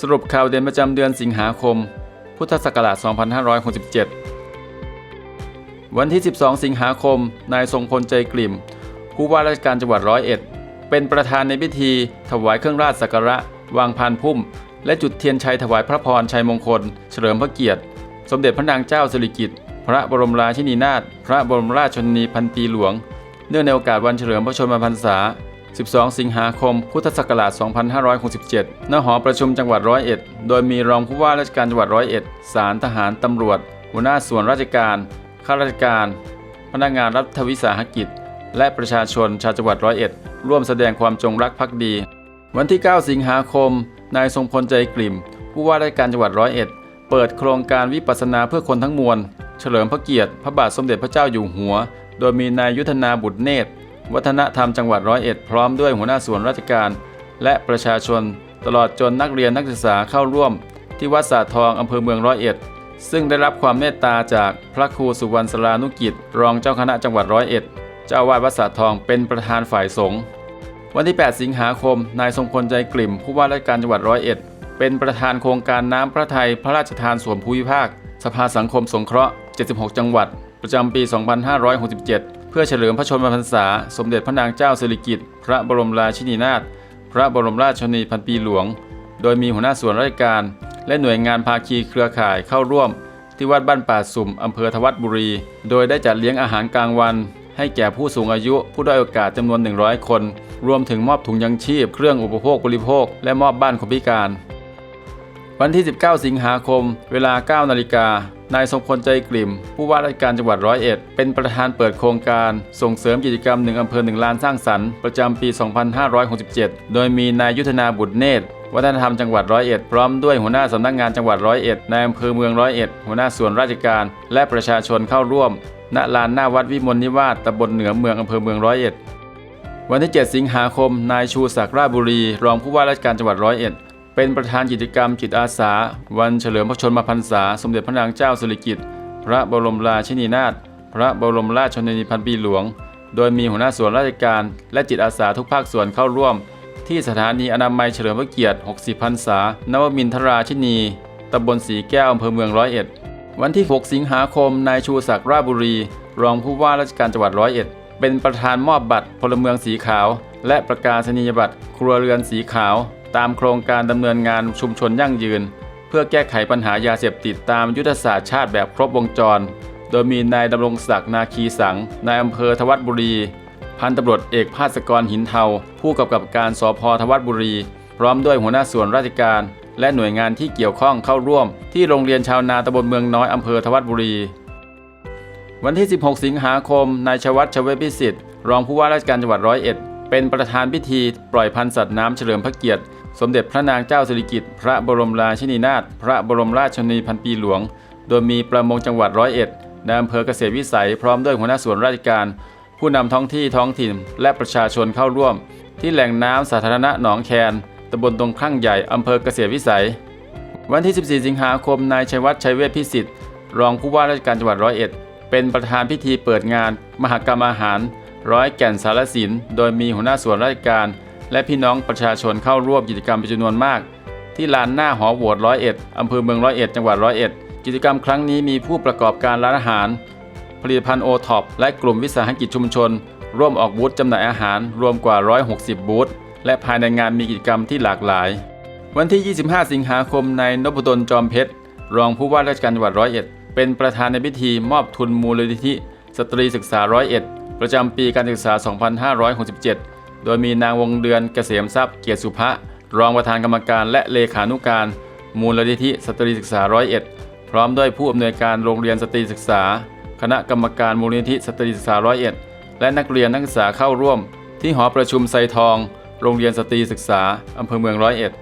สรุปข่าวเด่นประจำเดือนสิงหาคม พุทธศักราช 2567 วันที่ 12 สิงหาคม นายทรงพลใจกลิ่ม ผู้ว่าราชการจังหวัดร้อยเอ็ด เป็นประธานในพิธี ถวายเครื่องราชสักการะ วางพานพุ่ม และจุดเทียนชัยถวายพระพรชัยมงคล เฉลิมพระเกียรติ สมเด็จพระนางเจ้าสิริกิติ์ พระบรมราชินีนาถ พระบรมราชชนนีพันปีหลวง เนื่องในโอกาสวันเฉลิมพระชนมพรรษา 12 สิงหาคม พุทธศักราช 2567 ณ หอประชุมจังหวัดร้อยเอ็ด โดยมีรองผู้ว่าราชการจังหวัดร้อยเอ็ดศาลทหารตำรวจ หัวหน้าส่วนราชการ ข้าราชการ พนักงานรัฐวิสาหกิจ และประชาชนชาวจังหวัดร้อยเอ็ด ร่วมแสดงความจงรักภักดี วันที่ 9 สิงหาคม นายทรงพลใจกลิ่ม ผู้ว่าราชการจังหวัดร้อยเอ็ด เปิดโครงการวิปัสสนาเพื่อคนทั้งมวล เฉลิมพระเกียรติ พระบาทสมเด็จพระเจ้าอยู่หัว โดยมีนายยุทธนาบุตรเนตร วัฒนธรรมจังหวัดร้อยเอ็ดพร้อมด้วยหัวหน้าส่วนราชการ และประชาชน ตลอดจนนักเรียนนักศึกษาเข้าร่วม ที่วัดสาทองอำเภอเมืองร้อยเอ็ด ซึ่งได้รับความเมตตาจากพระครูสุวรรณสรานุกิจ รองเจ้าคณะจังหวัดร้อยเอ็ดเจ้าวาดวัดสาทองเป็นประธานฝ่ายสงฆ์วันที่ 8 สิงหาคม นายทรงพลใจกลิ่ม ผู้ว่าราชการจังหวัดร้อยเอ็ด เป็นประธานโครงการน้ำพระทัยพระราชทานส่วนภูมิภาค สภาสังคมสงเคราะห์ 76 จังหวัด ประจำปี 2567 เพื่อเฉลิมพระชนมพรรษา สมเด็จพระนางเจ้าสิริกิติ์พระบรมราชินีนาถพระบรมราชชนนีพันปีหลวง โดยมีหัวหน้าส่วนราชการ และหน่วยงานภาคีเครือข่ายเข้าร่วม ที่วัดบ้านป่าสุ่มอำเภอทวัดบุรี โดยได้จัดเลี้ยงอาหารกลางวัน ให้แก่ผู้สูงอายุผู้ด้อยโอกาสจำนวน 100 คน รวมถึงมอบถุงยังชีพ เครื่องอุปโภคบริโภค และมอบบ้านคนพิการ วันที่ 19 สิงหาคม เวลา 9 นาฬิกา นายทรงพลใจกลิ่ม ผู้ว่าราชการจังหวัดร้อยเอ็ดเป็นประธานเปิดโครงการส่งเสริมกิจกรรมหนึ่งอำเภอหนึ่งลานสร้างสรรค์ประจำปี 2567 โดยมีนายยุทธนาบุตรเนตรวัฒนธรรมจังหวัดร้อยเอ็ดพร้อมด้วยหัวหน้าสำนักงานจังหวัดร้อยเอ็ดนายอำเภอเมืองร้อยเอ็ดหัวหน้าส่วนราชการและประชาชนเข้าร่วม ณลานหน้าวัดวิมลนิวาสตำบลเหนือเมืองอำเภอเมืองร้อยเอ็ดวันที่ 7 สิงหาคม นายชูศักดิ์ราชบุรี รองผู้ว่าราชการจังหวัดร้อยเอ็ด เป็นประธานกิจกรรมจิตอาสา วันเฉลิมพระชนมพรรษา สมเด็จพระนางเจ้าสิริกิติ์พระบรมราชินีนาถพระบรมราชชนนีพันปีหลวง โดยมีหัวหน้าส่วนราชการและจิตอาสาทุกภาคส่วนเข้าร่วม ที่สถานีอนามัยเฉลิมพระเกียรติ 60 พรรษา นวมินทราชินีตำบลสีแก้วอำเภอเมืองร้อยเอ็ด วันที่ 6 สิงหาคม นายชูศักดิ์ราชบุรี รองผู้ว่าราชการจังหวัดร้อยเอ็ด เป็นประธานมอบบัตรพลเมืองสีขาว และประกาศนียบัตรครัวเรือนสีขาว ตามโครงการดำเนินงานชุมชนยั่งยืน เพื่อแก้ไขปัญหายาเสพติดตามยุทธศาสตร์ชาติแบบครบวงจร โดยมีนายดำรงศักดิ์นาคีสังนายอำเภอทวัดบุรี พันตำรวจเอกภาสกรหินเทา ผู้กำกับการสพทวัดบุรี พร้อมด้วยหัวหน้าส่วนราชการ และหน่วยงานที่เกี่ยวข้องเข้าร่วม ที่โรงเรียนชาวนาตำบลเมืองน้อยอำเภอทวัดบุรี วันที่ 16 สิงหาคมนายชวัฒน์ชเวพิสิทธิ์รองผู้ว่าราชการจังหวัดร้อยเอ็ดเป็นประธานพิธีปล่อยพันธุ์สัตว์น้ำเฉลิมพระเกียรติ สมเด็จพระนางเจ้าสิริกิติ์พระบรมราชินีนาถพระบรมราชชนนีพันปีหลวง โดยมีประมงจังหวัดร้อยเอ็ดนายอำเภอเกษตรวิสัยพร้อมด้วยหัวหน้าส่วนราชการ ผู้นำท้องที่ท้องถิ่นและประชาชนเข้าร่วม ที่แหล่งน้ำสาธารณะหนองแคนตำบลตรงข้างใหญ่อำเภอเกษตรวิสัย วันที่ 14 สิงหาคมนายชัยวัฒน์ชัยเวชพิสิทธิ์รองผู้ว่าราชการจังหวัดร้อยเอ็ดเป็นประธานพิธีเปิดงาน มหกรรมอาหาร ร้อยแก่นสารสิน โดยมีหัวหน้าส่วนราชการ และพี่น้องประชาชนเข้าร่วมกิจกรรมเป็นจำนวนมาก ที่ลานหน้าหอโหวตร้อยเอ็ดอำเภอเมืองร้อยเอ็ดจังหวัดร้อยเอ็ดกิจกรรมครั้งนี้มีผู้ประกอบการร้านอาหาร ผลิตภัณฑ์โอท็อปและกลุ่มวิสาหกิจชุมชน ร่วมออกบูธจำหน่ายอาหารรวมกว่า 160 บูธและภายในงานมีกิจกรรมที่หลากหลาย วันที่ 25 สิงหาคมนายนพดลจอมเพชรรองผู้ว่าราชการจังหวัดร้อยเอ็ดเป็นประธานในพิธีมอบทุนมูลนิธิ สตรีศึกษาร้อยเอ็ดประจำปีการศึกษา 2567 โดยมีนางวงเดือนเกษมทรัพย์เกียรติสุภะรองประธานกรรมการและเลขานุการ มูลนิธิสตรีศึกษาร้อยเอ็ดพร้อมด้วยผู้อำนวยการโรงเรียนสตรีศึกษา คณะกรรมการมูลนิธิสตรีศึกษาร้อยเอ็ดและนักเรียนนักศึกษาเข้าร่วม ที่หอประชุมไซทอง โรงเรียนสตรีศึกษาอำเภอเมืองร้อยเอ็ด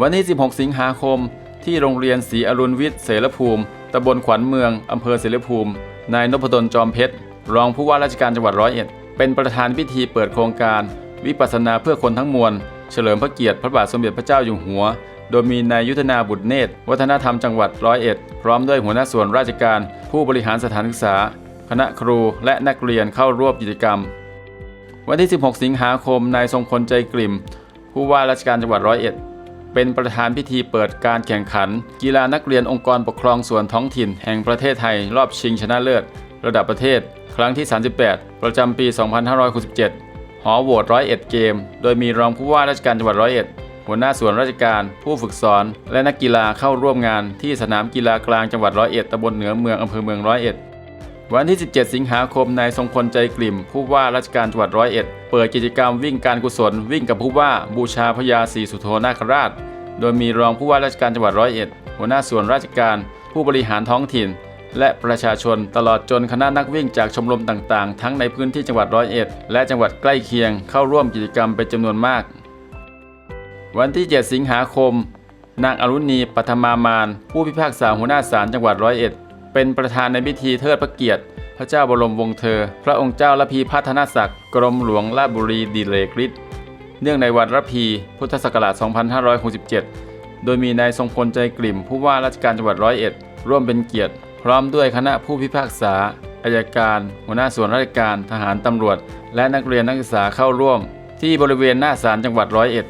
วันที่ 16 สิงหาคม ที่โรงเรียนศรีอรุณวิทย์เสรภูมิตำบลขวัญเมืองอำเภอเสรภูมิ นายนพดลจอมเพชรรองผู้ว่าราชการจังหวัดร้อยเอ็ด เป็นประธานพิธีเปิดโครงการ วิปัสสนาเพื่อคนทั้งมวล เฉลิมพระเกียรติพระบาทสมเด็จพระเจ้าอยู่หัว โดยมีนายยุทธนาบุตรเนตร วัฒนธรรมจังหวัดร้อยเอ็ดพร้อมด้วยหัวหน้าส่วนราชการ ผู้บริหารสถานศึกษา คณะครูและนักเรียนเข้าร่วมกิจกรรม วันที่ 16 สิงหาคมนายทรงพลใจกลิ่ม ผู้ว่าราชการจังหวัดร้อยเอ็ดเป็นประธานพิธีเปิดการแข่งขัน กีฬานักเรียนองค์กรปกครองส่วนท้องถิ่น แห่งประเทศไทยรอบชิงชนะเลิศ ระดับประเทศ ครั้งที่ 38 ประจำปี 2567 หอโหวตร้อยเอ็ดเกม โดยมีรองผู้ว่าราชการจังหวัดร้อยเอ็ดหัวหน้าส่วนราชการ ผู้ฝึกสอน และนักกีฬาเข้าร่วมงานที่สนามกีฬากลางจังหวัดร้อยเอ็ดตำบลเหนือเมืองอำเภอเมืองร้อยเอ็ดวันที่ 17 สิงหาคม นายทรงพลใจกลิ่ม ผู้ว่าราชการจังหวัดร้อยเอ็ด เปิดกิจกรรมวิ่งการกุศล วิ่งกับผู้ว่าบูชาพญาศรีสุโธนาคราช โดยมีรองผู้ว่าราชการจังหวัดร้อยเอ็ดหัวหน้าส่วนราชการ ผู้บริหารท้องถิ่น และประชาชนตลอดจนคณะนักวิ่งจากชมรมต่างๆ ทั้งในพื้นที่จังหวัดร้อยเอ็ดและจังหวัดใกล้เคียงเข้าร่วมกิจกรรมเป็นจำนวนมาก วันที่ 7 สิงหาคม นางอรุณีปัทมามาน ผู้พิพากษาหัวหน้าศาลจังหวัดร้อยเอ็ด เป็นประธานในพิธีเทิดพระเกียรติ พระเจ้าบรมวงศ์เธอ พระองค์เจ้าระพีพัฒนศักดิ์กรมหลวงราชบุรีดิเลกฤทธิ์เนื่องในวันระพีพุทธศักราช 2567 โดยมีนายทรงพลใจกลิ่มผู้ว่าราชการจังหวัดร้อยเอ็ดร่วมเป็นเกียรติ ร้อมด้วยคณะผู้พิพากษาอายการ หัวหน้าส่วนราชการ ทหารตำรวจ และนักเรียนนักศึกษาเข้าร่วม ที่บริเวณหน้าศาลจังหวัดร้อยเอ็ด